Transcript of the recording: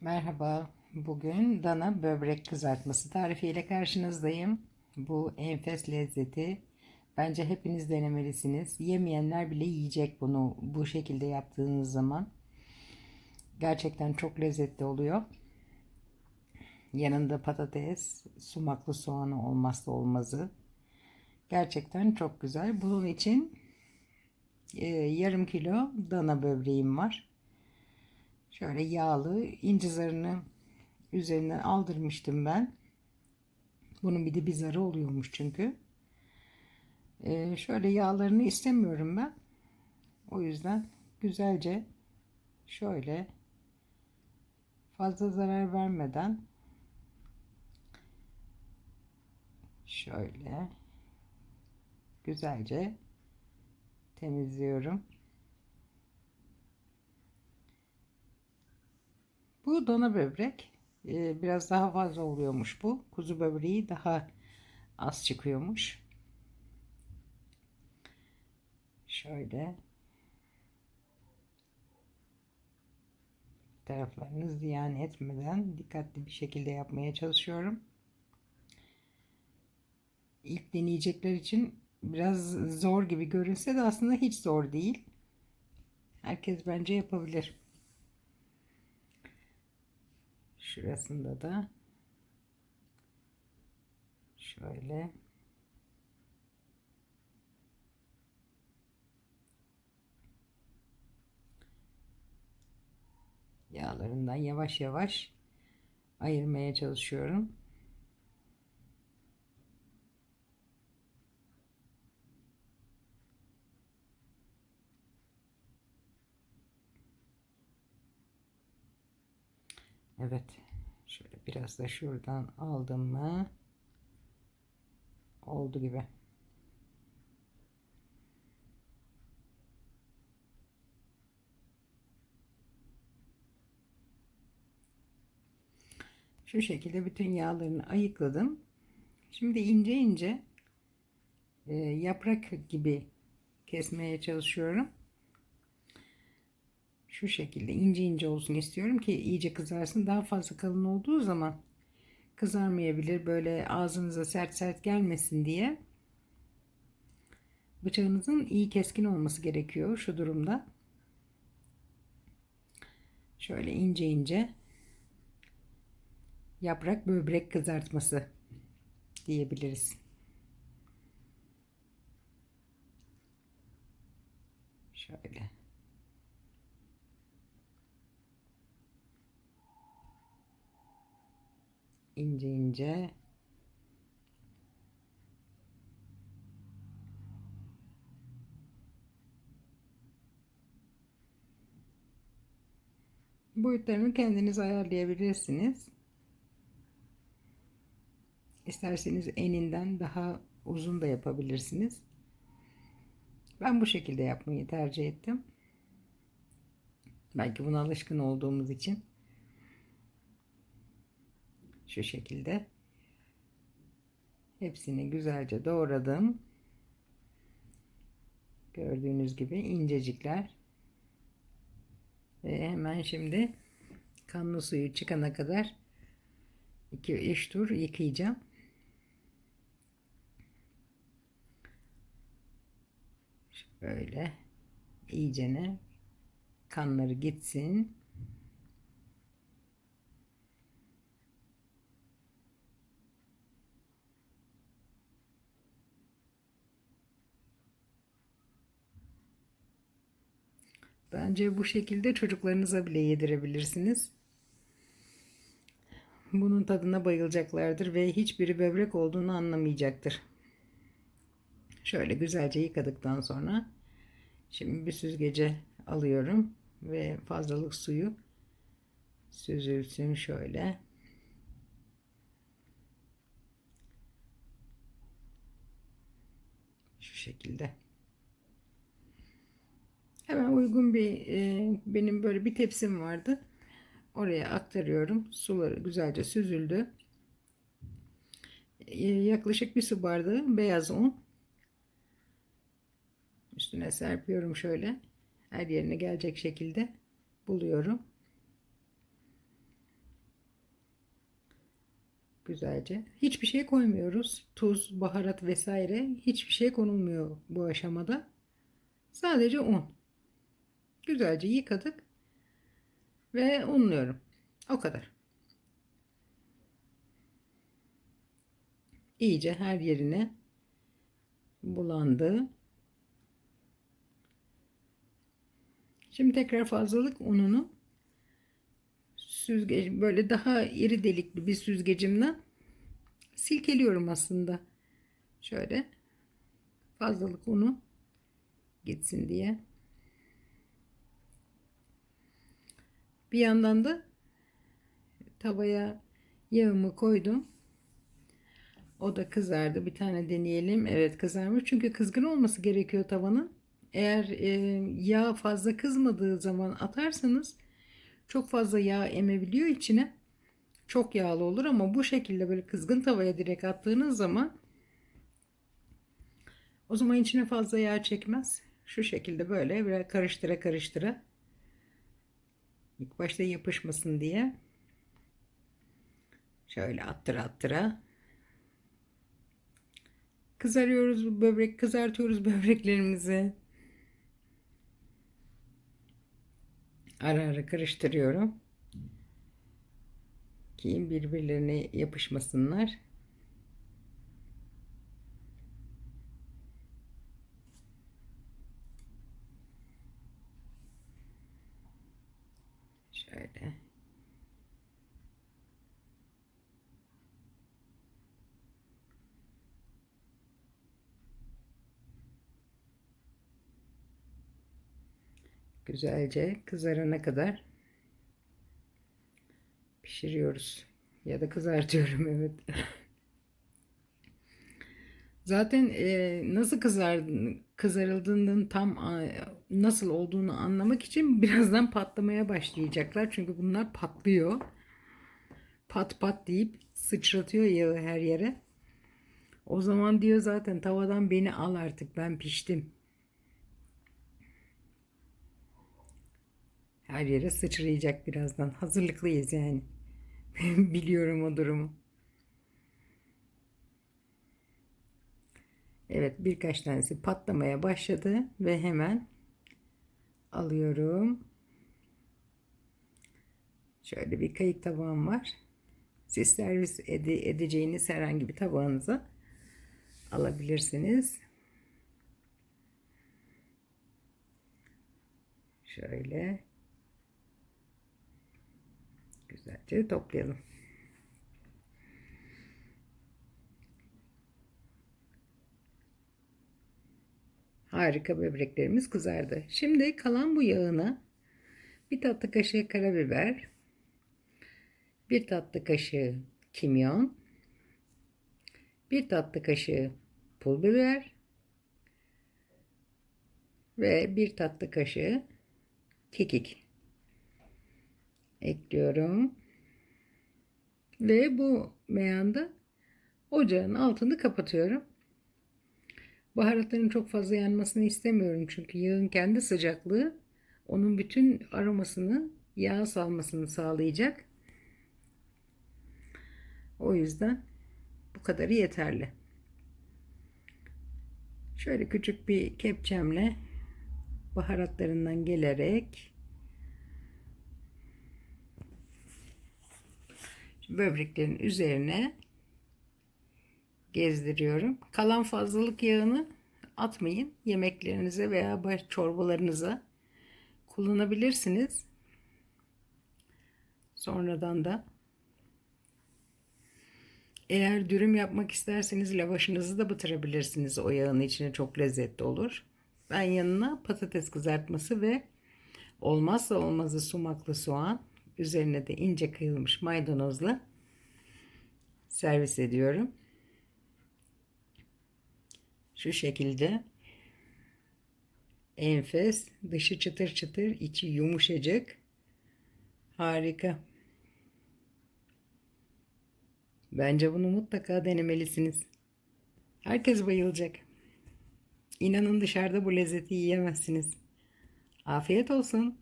Merhaba. Bugün dana böbrek kızartması tarifiyle karşınızdayım. Bu enfes lezzeti bence hepiniz denemelisiniz. Yemeyenler bile yiyecek bunu bu şekilde yaptığınız zaman. Gerçekten çok lezzetli oluyor. Yanında patates, sumaklı soğanı olmazsa olmazı. Gerçekten çok güzel. Bunun için e, yarım kilo dana böbreğim var. Şöyle yağlı inci zarını üzerinden aldırmıştım ben. Bunun bir de bir zarı oluyormuş çünkü. Ee, şöyle yağlarını istemiyorum ben. O yüzden güzelce şöyle fazla zarar vermeden şöyle güzelce temizliyorum. Bu dana böbrek. Ee, biraz daha fazla oluyormuş bu. Kuzu böbreği daha az çıkıyormuş. Şöyle. Taraflarını ziyan etmeden dikkatli bir şekilde yapmaya çalışıyorum. İlk deneyecekler için biraz zor gibi görünse de aslında hiç zor değil. Herkes bence yapabilir. Şurasında da şöyle yağlarından yavaş yavaş ayırmaya çalışıyorum. Evet. Şöyle biraz da şuradan aldım mı oldu gibi. Şu şekilde bütün yağlarını ayıkladım. Şimdi ince ince e, yaprak gibi kesmeye çalışıyorum. Şu şekilde ince ince olsun istiyorum ki iyice kızarsın. Daha fazla kalın olduğu zaman kızarmayabilir. Böyle ağzınıza sert sert gelmesin diye bıçağınızın iyi keskin olması gerekiyor şu durumda. Şöyle ince ince yaprak böbrek kızartması diyebiliriz. Şöyle. İnce ince boyutlarını kendiniz ayarlayabilirsiniz. İsterseniz eninden daha uzun da yapabilirsiniz. Ben bu şekilde yapmayı tercih ettim. Belki buna alışkın olduğumuz için. Şu şekilde. Hepsini güzelce doğradım. Gördüğünüz gibi incecikler. Ve hemen şimdi kanlı suyu çıkana kadar 2-3 tur yıkayacağım. Böyle iyicene kanları gitsin. Bence bu şekilde çocuklarınıza bile yedirebilirsiniz. Bunun tadına bayılacaklardır ve hiçbiri böbrek olduğunu anlamayacaktır. Şöyle güzelce yıkadıktan sonra şimdi bir süzgece alıyorum ve fazlalık suyu süzülsün şöyle. Şu şekilde. Hemen uygun bir e, benim böyle bir tepsim vardı. Oraya aktarıyorum. Suları güzelce süzüldü. E, yaklaşık bir su bardağı beyaz un. Üstüne serpiyorum şöyle. Her yerine gelecek şekilde buluyorum. Güzelce. Hiçbir şey koymuyoruz. Tuz, baharat vesaire hiçbir şey konulmuyor bu aşamada. Sadece un. Güzelce yıkadık ve unluyorum. O kadar. İyice her yerine bulandı. Şimdi tekrar fazlalık ununu süzgeç böyle daha iri delikli bir süzgecimden silkeliyorum aslında. Şöyle fazlalık unu gitsin diye. Bir yandan da tavaya yağımı koydum. O da kızardı. Bir tane deneyelim. Evet kızarmış. Çünkü kızgın olması gerekiyor tavanın. Eğer e, yağ fazla kızmadığı zaman atarsanız çok fazla yağ emebiliyor içine. Çok yağlı olur ama bu şekilde böyle kızgın tavaya direkt attığınız zaman o zaman içine fazla yağ çekmez. Şu şekilde böyle biraz karıştıra karıştıra ilk başta yapışmasın diye. Şöyle attıra attıra. Kızarıyoruz böbrek kızartıyoruz böbreklerimizi. Ara ara karıştırıyorum. Ki birbirlerine yapışmasınlar şöyle güzelce kızarana kadar pişiriyoruz ya da kızartıyorum evet. Zaten e, nasıl kızar kızarıldığının tam nasıl olduğunu anlamak için birazdan patlamaya başlayacaklar. Çünkü bunlar patlıyor. Pat pat deyip sıçratıyor yağı her yere. O zaman diyor zaten tavadan beni al artık ben piştim. Her yere sıçrayacak birazdan. Hazırlıklıyız yani. Biliyorum o durumu. Evet birkaç tanesi patlamaya başladı ve hemen alıyorum. Şöyle bir kayık tabağım var. Siz servis ede edeceğiniz herhangi bir tabağınıza alabilirsiniz. Şöyle güzelce toplayalım. Harika böbreklerimiz kızardı. Şimdi kalan bu yağına bir tatlı kaşığı karabiber, bir tatlı kaşığı kimyon, bir tatlı kaşığı pul biber ve bir tatlı kaşığı kekik ekliyorum. Ve bu meyanda ocağın altını kapatıyorum. Baharatların çok fazla yanmasını istemiyorum çünkü yağın kendi sıcaklığı onun bütün aromasını yağ salmasını sağlayacak. O yüzden bu kadarı yeterli. Şöyle küçük bir kepçemle baharatlarından gelerek böbreklerin üzerine gezdiriyorum. Kalan fazlalık yağını atmayın. Yemeklerinize veya çorbalarınıza kullanabilirsiniz. Sonradan da eğer dürüm yapmak isterseniz lavaşınızı da batırabilirsiniz. O yağın içine çok lezzetli olur. Ben yanına patates kızartması ve olmazsa olmazı sumaklı soğan üzerine de ince kıyılmış maydanozla servis ediyorum. Şu şekilde enfes, dışı çıtır çıtır, içi yumuşacık. Harika. Bence bunu mutlaka denemelisiniz. Herkes bayılacak. İnanın dışarıda bu lezzeti yiyemezsiniz. Afiyet olsun.